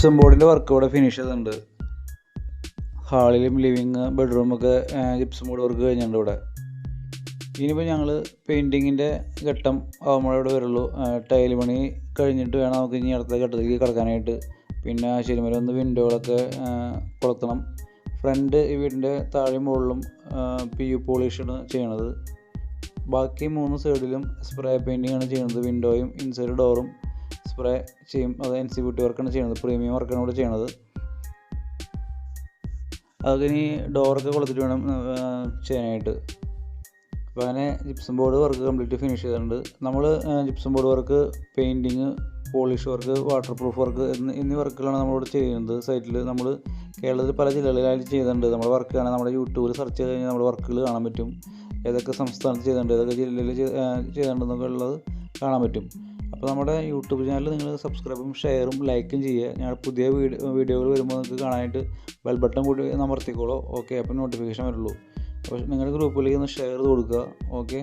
Gypsum ബോർഡിന്റെ work ഇവിടെ finish ചെയ്തിട്ടുണ്ട്. ഹാളിലും ലിവിങ് ബെഡ്റൂമൊക്കെ ജിപ്സം ബോർഡ് വർക്ക് കഴിഞ്ഞിട്ടുണ്ട് ഇവിടെ. ഇനിയിപ്പോൾ ഞങ്ങൾ പെയിന്റിങ്ങിന്റെ ഘട്ടം ആകുമ്പോഴേ ഇവിടെ വരുള്ളൂ. ടൈൽ പണി കഴിഞ്ഞിട്ട് വേണം നമുക്ക് ഇനി അടുത്ത ഘട്ടത്തിലേക്ക് കിടക്കാനായിട്ട്. പിന്നെ ശരിമല ഒന്ന് വിൻഡോകളൊക്കെ കൊളുത്തണം. ഫ്രണ്ട് ഈ വീടിന്റെ താഴെ മുകളിലും പി യു പോളിഷാണ് ചെയ്യണത്. ബാക്കി മൂന്ന് സൈഡിലും സ്പ്രേ പെയിന്റിങ്ങാണ് ചെയ്യുന്നത് വിൻഡോയും ഇൻസൈഡ് ഡോറും സ്പ്രേ ചെയ്യും. അത് എൻ സി ബ്യൂട്ടി വർക്കാണ് ചെയ്യുന്നത് പ്രീമിയം വർക്കാണ് ഇവിടെ ചെയ്യണത്. അതൊക്കെ ഇനി ഡോറൊക്കെ കൊടുത്തിട്ട് വേണം ചെയ്യാനായിട്ട്. അപ്പോൾ അങ്ങനെ gypsum board work complete finish ചെയ്തിട്ടുണ്ട്. നമ്മൾ gypsum board work painting polish work water proof work എന്നീ വർക്കുകളാണ് നമ്മളിവിടെ ചെയ്യുന്നത്. സൈറ്റിൽ നമ്മൾ കേരളത്തിൽ പല ജില്ലകളിലായിട്ട് ചെയ്തിട്ടുണ്ട്. നമ്മുടെ വർക്ക് കാണാൻ നമ്മുടെ യൂട്യൂബിൽ സെർച്ച് ചെയ്ത് കഴിഞ്ഞാൽ നമ്മുടെ വർക്കുകൾ കാണാൻ പറ്റും. ഏതൊക്കെ സംസ്ഥാനത്ത് ചെയ്തിട്ടുണ്ട് ഏതൊക്കെ ജില്ലയിൽ ചെയ്തിട്ടുണ്ടെന്നൊക്കെ ഉള്ളത് കാണാൻ പറ്റും. അപ്പോൾ നമ്മുടെ യൂട്യൂബ് ചാനൽ നിങ്ങൾ സബ്സ്ക്രൈബും ഷെയറും ലൈക്കും ചെയ്യുക. ഞങ്ങൾ പുതിയ വീഡിയോ വീഡിയോകൾ വരുമ്പോൾ നിങ്ങൾക്ക് കാണാനായിട്ട് ബെൽ ബട്ടൺ കൂടി അമർത്തിക്കോളൂ. ഓക്കെ അപ്പോൾ നോട്ടിഫിക്കേഷൻ വരുള്ളൂ. അപ്പോൾ നിങ്ങളുടെ ഗ്രൂപ്പിലേക്ക് ഒന്ന് ഷെയർ ചെയ്ത് കൊടുക്കുക. ഓക്കെ